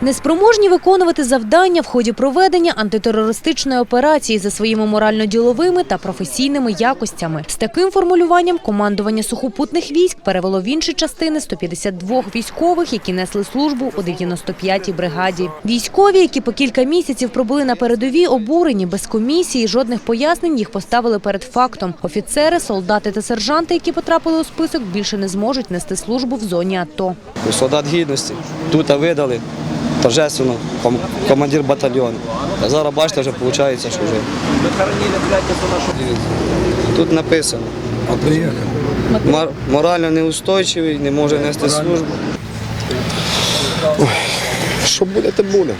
Неспроможні виконувати завдання в ході проведення антитерористичної операції за своїми морально-діловими та професійними якостями. З таким формулюванням командування сухопутних військ перевело в інші частини 152 військових, які несли службу у 95-й бригаді. Військові, які по кілька місяців пробули на передовій, обурені без комісії, жодних пояснень їх поставили перед фактом. Офіцери, солдати та сержанти, які потрапили у список, більше не зможуть нести службу в зоні АТО. солдат гідності. Тут видали торжественно ком- командир батальйону. А зараз бачите, вже виходить, що вже. Тут написано. Мор- Морально неустойчивий, не може нести службу. Що буде, те буде.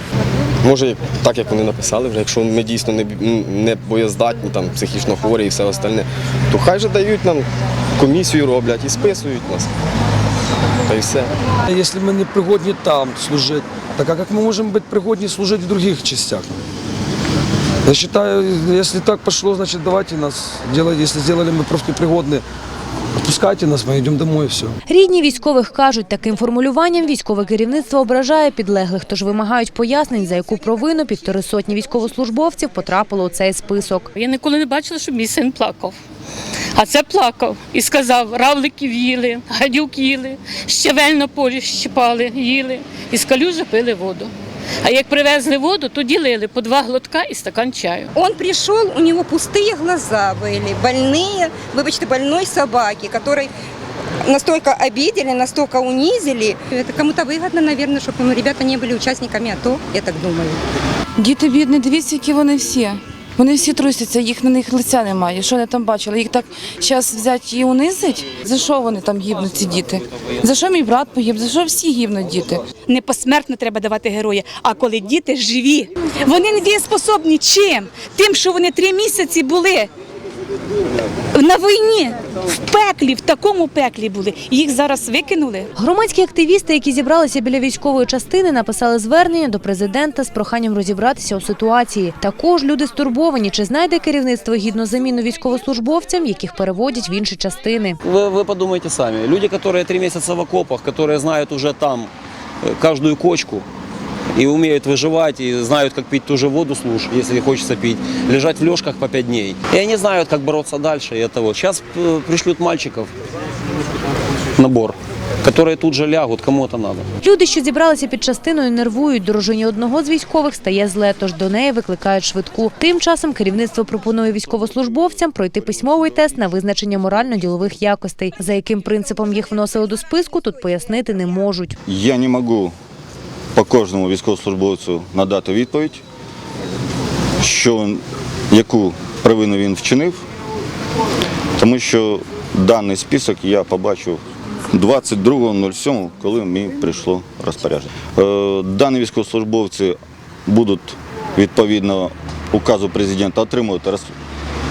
Може, так як вони написали, вже якщо ми дійсно не, не боєздатні, там, психічно хворі і все остальне, то хай же дають нам комісію роблять і списують нас Та й все. Если мы не пригодні там служить, так а как мы можем быть пригодні служить в других частях? Я считаю, если так пошло, значит давайте нас делать, если сделали мы профнепригодны, отпускайте нас, мы идем домой и все. Рідні військових кажуть, таким формулюванням військове керівництво ображає підлеглих, тож вимагають пояснень, за яку провину півтори сотні військовослужбовців потрапило у цей список. Я ніколи не бачила, щоб мій син плакав. А це плакав і сказав, равликів їли, гадюк їли, щавель на полі щипали, їли, і з калюжі пили воду. А як привезли воду, то ділили по два глотка і стакан чаю. Он пришел, у него пустые глаза были, больные, выбачьте, больной собаки, которой настолько обидели, настолько унизили. Это кому-то выгодно, наверное, чтобы ребята не были участниками АТО, я так думаю. Діти бідні, дивіться, які вони всі. Вони всі трусяться, їх на них лиця немає. Що вони там бачили? Їх так зараз взяти і унизить? За що вони там гибнуть, ці діти? За що мій брат погиб? За що всі гибнуть діти? не посмертно треба давати героя, а коли діти живі. Вони не дієспособні чим? Тим, що вони три місяці були на війні, в пеклі, в такому пеклі були. Їх зараз викинули. Громадські активісти, які зібралися біля військової частини, написали звернення до президента з проханням розібратися у ситуації. Також люди стурбовані, чи знайде керівництво гідну заміну військовослужбовцям, яких переводять в інші частини. Вы, вы подумайте сами. Люди, которые три месяца в окопах, которые знают уже там э, каждую кочку и умеют выживать, и знают, как пить ту же воду с луж, если хочется пить, лежать в лёжках по пять дней. И они знают, как бороться дальше. И это вот. Сейчас э, пришлют мальчиков набор, которые тут же лягут, кому это надо. Люди, що зібралися під частиною, нервують. Дружині одного з військових стає зле, тож до неї викликають швидку. Тим часом керівництво пропонує військовослужбовцям пройти письмовий тест на визначення морально-ділових якостей. За яким принципом їх вносили до списку, тут пояснити не можуть. Я не можу по кожному військовослужбовцю надати відповідь, що, яку провину він вчинив, тому що даний список я побачив 22.07, коли мені прийшло розпорядження. Е, Дані військовослужбовці будуть відповідно указу президента отримувати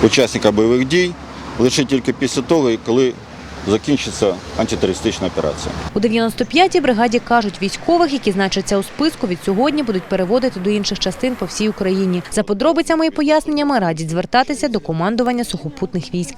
учасника бойових дій лише тільки після того, коли закінчиться антитерористична операція. У 95-й бригаді кажуть, військових, які значаться у списку, від сьогодні будуть переводити до інших частин по всій Україні. За подробицями і поясненнями радять звертатися до командування сухопутних військ.